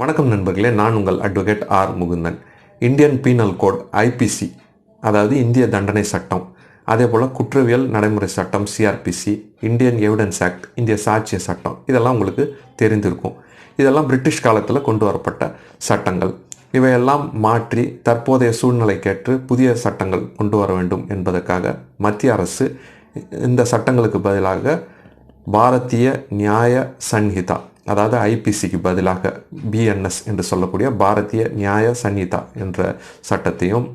வணக்கம் நண்பர்களே நான் உங்கள் advocate R Mukundan. Indian penal code IPC அதாவது இந்திய தண்டனை சட்டம். அதே போல் குற்றவியல் நடைமுறை சட்டம் சிஆர்பிசி இந்தியன் எவிடன்ஸ் ஆக்ட் இந்திய சாட்சிய சட்டம். இதெல்லாம் உங்களுக்கு தெரிந்திருக்கும். இதெல்லாம் பிரிட்டிஷ் காலத்தில் கொண்டு வரப்பட்ட சட்டங்கள். இவையெல்லாம் மாற்றி தற்போதைய சூழ்நிலைக்கேற்று புதிய சட்டங்கள் கொண்டு வர வேண்டும் என்பதற்காக மத்திய அரசு இந்த சட்டங்களுக்கு பதிலாக பாரதிய நியாய சன்ஹிதா அதாவது ஐபிசிக்கு பதிலாக பிஎன்எஸ் என்று சொல்லக்கூடிய பாரதிய நியாய சன்னிதா என்ற சட்டத்தையும்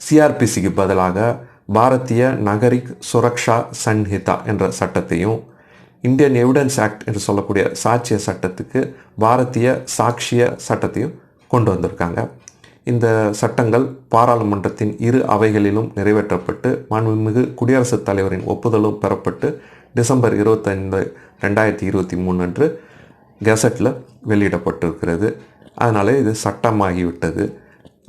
சிஆர்பிசிக்கு பதிலாக பாரதிய நகரிக் சுரக்ஷா சன்ஹிதா என்ற சட்டத்தையும் இந்தியன் எவிடன்ஸ் ஆக்ட் என்று சொல்லக்கூடிய சாட்சிய சட்டத்துக்கு பாரதிய சாட்சிய சட்டத்தையும் கொண்டு வந்திருக்காங்க. இந்த சட்டங்கள் பாராளுமன்றத்தின் இரு அவைகளிலும் நிறைவேற்றப்பட்டு மாண்புமிகு குடியரசுத் தலைவரின் ஒப்புதலும் பெறப்பட்டு டிசம்பர் இருபத்தைந்து ரெண்டாயிரத்தி இருபத்தி மூணு அன்று கெசட்டில் வெளியிடப்பட்டிருக்கிறது. அதனால் இது சட்டமாகிவிட்டது.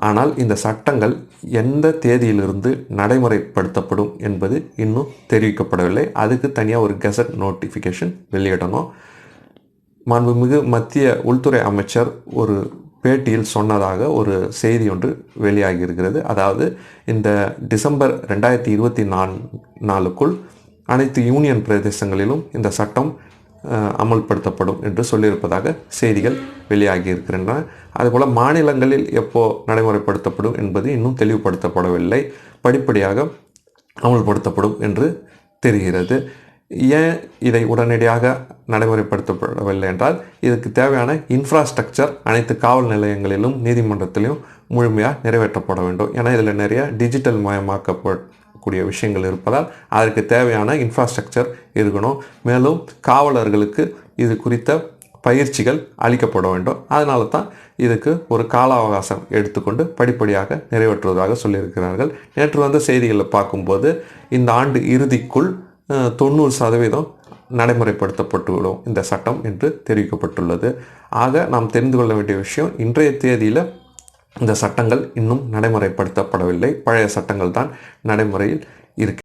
ஆனால் இந்த சட்டங்கள் எந்த தேதியிலிருந்து நடைமுறைப்படுத்தப்படும் என்பது இன்னும் தெரிவிக்கப்படவில்லை. அதுக்கு தனியாக ஒரு கெசட் நோட்டிஃபிகேஷன் வெளியிடணும். மாண்புமிகு மத்திய உள்துறை அமைச்சர் ஒரு பேட்டியில் சொன்னதாக ஒரு செய்தி ஒன்று வெளியாகி இருக்கிறது அதாவது இந்த டிசம்பர் ரெண்டாயிரத்தி இருபத்தி நாலு நாலுக்குள் அனைத்து யூனியன் பிரதேசங்களிலும் இந்த சட்டம் அமல்படுத்தப்படும் என்று சொல்லியிருப்பதாக செய்திகள் வெளியாகி இருக்கின்றன அதுபோல் மாநிலங்களில் எப்போ நடைமுறைப்படுத்தப்படும் என்பது இன்னும் தெளிவுபடுத்தப்படவில்லை. படிப்படியாக அமல்படுத்தப்படும் என்று தெரிகிறது. ஏன் இதை உடனடியாக நடைமுறைப்படுத்தப்படவில்லை என்றால் இதுக்கு தேவையான இன்ஃப்ராஸ்ட்ரக்சர் அனைத்து காவல் நிலையங்களிலும் நீதிமன்றத்திலும் முழுமையாக நிறைவேற்றப்பட வேண்டும். ஏன்னா இதில் நிறைய டிஜிட்டல் கூடிய விஷயங்கள் இருப்பதால் அதற்கு தேவையான இன்ஃப்ராஸ்ட்ரக்சர் இருக்கணும். மேலும் காவலர்களுக்கு இது குறித்த பயிற்சிகள் அளிக்கப்பட வேண்டும். அதனால தான் இதுக்கு ஒரு கால அவகாசம் எடுத்துக்கொண்டு படிப்படியாக நிறைவேற்றுவதாக சொல்லியிருக்கிறார்கள். நேற்று வந்த செய்திகளை பார்க்கும்போது இந்த ஆண்டு இறுதிக்குள் தொண்ணூறு சதவீதம் நடைமுறைப்படுத்தப்பட்டுவிடும் இந்த சட்டம் என்று தெரிவிக்கப்பட்டுள்ளது. ஆக நாம் தெரிந்து கொள்ள வேண்டிய விஷயம் இன்றைய தேதியில் இந்த சட்டங்கள் இன்னும் நடைமுறைப்படுத்தப்படவில்லை. பழைய சட்டங்கள் தான் நடைமுறையில் இருக்கு.